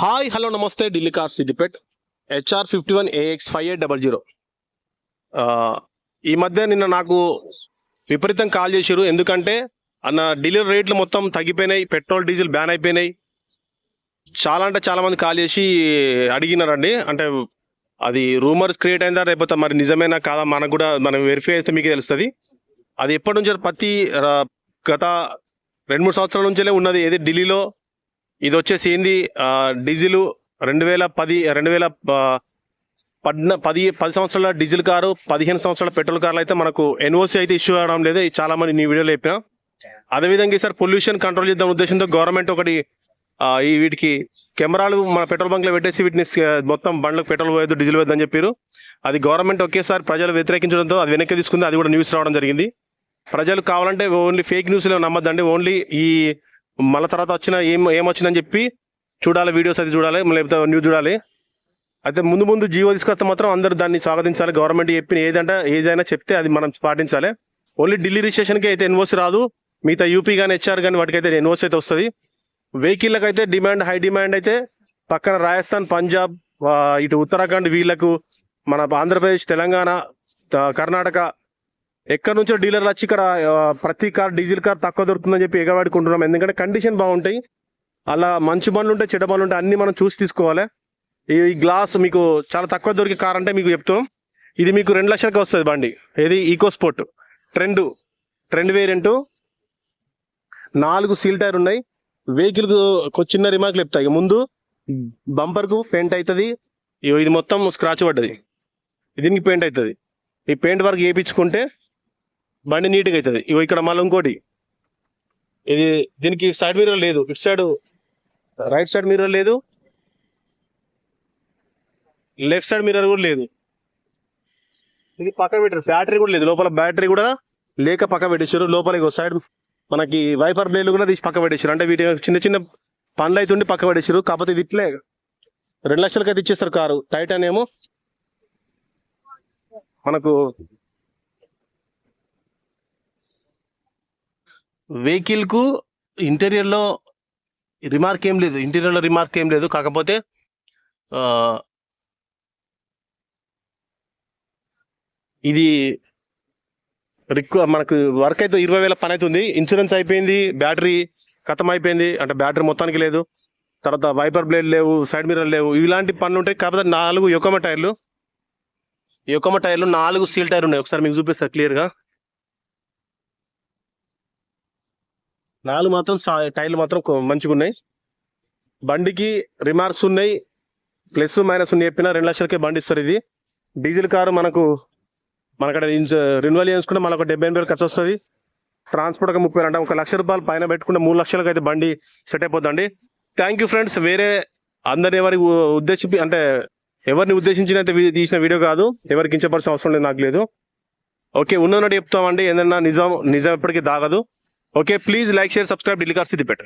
Hi hello నమస్తే Delhi car Siddipet. HR fifty one AX five eight double zero ఈ మధ్య నిన్న నాకు విపరీతం కాల్ చేశారు ఎందుకంటే అన్న డీలర్ రేట్లు మొత్తం తగ్గిపోయినాయి పెట్రోల్ డీజిల్ బ్యాన్ అయిపోయినాయి. చాలా అంటే చాలామంది కాల్ చేసి అడిగినారండి. అంటే అది రూమర్స్ క్రియేట్ అయిందా లేకపోతే మరి నిజమేనా కాదా మనకు కూడా మనం వెరిఫై అయితే మీకు తెలుస్తుంది. అది ఎప్పటి నుంచో ప్రతి గత రెండు మూడు సంవత్సరాల నుంచే ఉన్నది. ఏది ఢిల్లీలో ఇది వచ్చేసి ఏంది డీజిల్ రెండు వేల పది రెండు వేల పద్న పది పది సంవత్సరాల డీజిల్ కారు పదిహేను సంవత్సరాల పెట్రోల్ కార్లు అయితే మనకు ఎన్ఓసి అయితే ఇష్యూ అవడం లేదు. చాలా మంది నీ వీడియోలో చెప్పిన. అదేవిధంగా ఈసారి పొల్యూషన్ కంట్రోల్ చేద్దాం ఉద్దేశంతో గవర్నమెంట్ ఒకటి ఈ వీటికి కెమెరాలు మన పెట్రోల్ బంక్లో పెట్టేసి వీటిని మొత్తం బండ్లకు పెట్రోల్ పోయద్దు డీజిల్ పోయొద్దు అని చెప్పారు. అది గవర్నమెంట్ ఒకేసారి ప్రజలు వ్యతిరేకించడంతో అది వెనక్కి తీసుకుంది. అది కూడా న్యూస్ రావడం జరిగింది. ప్రజలు కావాలంటే ఓన్లీ ఫేక్ న్యూస్లో నమ్మద్దండి. ఓన్లీ ఈ మళ్ళీ తర్వాత వచ్చిన ఏం ఏమొచ్చిందని చెప్పి చూడాలి వీడియోస్ అది చూడాలి లేకపోతే న్యూస్ చూడాలి. అయితే ముందు ముందు జీవో తీసుకొస్తే మాత్రం అందరూ దాన్ని స్వాగతించాలి. గవర్నమెంట్ చెప్పిన ఏదంటే ఏదైనా చెప్తే అది మనం పాటించాలి. ఓన్లీ ఢిల్లీ రిజిస్ట్రేషన్కి అయితే ఎన్ఓసి రాదు. మిగతా యూపీ కానీ హెచ్ఆర్ కానీ వాటికైతే ఎన్ఓసి అయితే వస్తుంది. వెహికల్కి అయితే డిమాండ్ హై డిమాండ్ అయితే పక్కన రాజస్థాన్ పంజాబ్ ఇటు ఉత్తరాఖండ్ వీళ్ళకు మన ఆంధ్రప్రదేశ్ తెలంగాణ కర్ణాటక ఎక్కడి నుంచో డీలర్లు వచ్చి ఇక్కడ ప్రతి కార్ డీజిల్ కార్ తక్కువ దొరుకుతుందని చెప్పి ఎగబడుకుంటున్నాం. ఎందుకంటే కండిషన్ బాగుంటాయి. అలా మంచి బండ్లు ఉంటాయి చెడ్డ బండ్లు ఉంటాయి అన్ని మనం చూసి తీసుకోవాలి. ఈ గ్లాస్ మీకు చాలా తక్కువ దొరికే కార్ అంటే మీకు చెప్తాం. ఇది మీకు రెండు లక్షలకి వస్తుంది బండి. ఏది? EcoSport. Trend. Trend variant. నాలుగు సీల్ టైర్ ఉన్నాయి. వెహికల్కు చిన్న రిమార్క్లు చెప్తాయి ముందు బంపర్కు పెయింట్ అవుతుంది ఇగో ఇది మొత్తం స్క్రాచ్ పడ్డది. దీనికి పెయింట్ అవుతుంది ఈ పెయింట్ వర్క్ వేయించుకుంటే బండి నీట్గా అవుతుంది ఇగో ఇక్కడ మళ్ళీ ఇంకోటి. ఇది దీనికి సైడ్ మిర్రర్ లేదు. ఇటు సైడ్ రైట్ సైడ్ మిర్రర్ లేదు. లెఫ్ట్ సైడ్ మిర్రర్ కూడా లేదు. ఇది పక్క పెట్టారు. బ్యాటరీ కూడా లేదు. లోపల బ్యాటరీ కూడా లేక పక్క పెట్టేశారు. లోపల ఇగో సైడ్ మనకి వైపర్ బ్లేడ్లు కూడా తీసి పక్క పెట్టేశారు. అంటే వీటి చిన్న చిన్న పనులు అయితే ఉండి పక్క పెట్టేశారు. కాకపోతే ఇది ఇట్లే. రెండు లక్షలకి అయితే ఇచ్చేస్తారు కారు. టైటాన్ ఏమో. మనకు వెహికల్కు ఇంటీరియర్లో రిమార్క్ ఏం లేదు. ఇంటీరియర్లో రిమార్క్ ఏం లేదు. కాకపోతే ఇది రిక్వ మనకు వర్క్ అయితే ఇరవై వేల పని అవుతుంది. ఇన్సూరెన్స్ అయిపోయింది. బ్యాటరీ ఖతం అయిపోయింది. అంటే బ్యాటరీ మొత్తానికి లేదు. తర్వాత వైపర్ బ్లేడ్ లేవు సైడ్ మిర్రర్ లేవు. ఇలాంటి పనులు ఉంటాయి. కాకపోతే నాలుగు యొకమ టైర్లు. యొకమ టైర్లు నాలుగు సీల్ టైర్ ఉన్నాయి. ఒకసారి మీకు చూపిస్తారు క్లియర్గా. నాలుగు మాత్రం సా- టైర్లు మాత్రం మంచిగా ఉన్నాయి బండికి రిమార్క్స్ ఉన్నాయి. ప్లస్ మైనస్ ఉన్నాయి చెప్పిన రెండు లక్షలకే బండి ఇస్తారు ఇది. డీజిల్ కారు మనకు మనకడ రెన్యువల్ చేసుకుంటే మనకు డెబ్బై ఎనిమిది వేలు ఖర్చు వస్తుంది ట్రాన్స్పోర్ట్ ఒక ముప్పై అంటే ఒక లక్ష రూపాయలు పైన పెట్టుకుంటే మూడు లక్షలకు అయితే బండి సెట్ అయిపోద్దండి. Thank you friends. వేరే అందరిని ఎవరి ఉద్దేశించి అంటే ఎవరిని ఉద్దేశించిన అయితే తీసిన వీడియో కాదు. ఎవరికి కించపరిచిన అవసరం లేదు నాకు లేదు. ఓకే ఉన్నట్టు చెప్తామండి. ఏదన్నా నిజం నిజం ఎప్పటికీ దాగదు. Okay please like share subscribe Delhi car Siddipet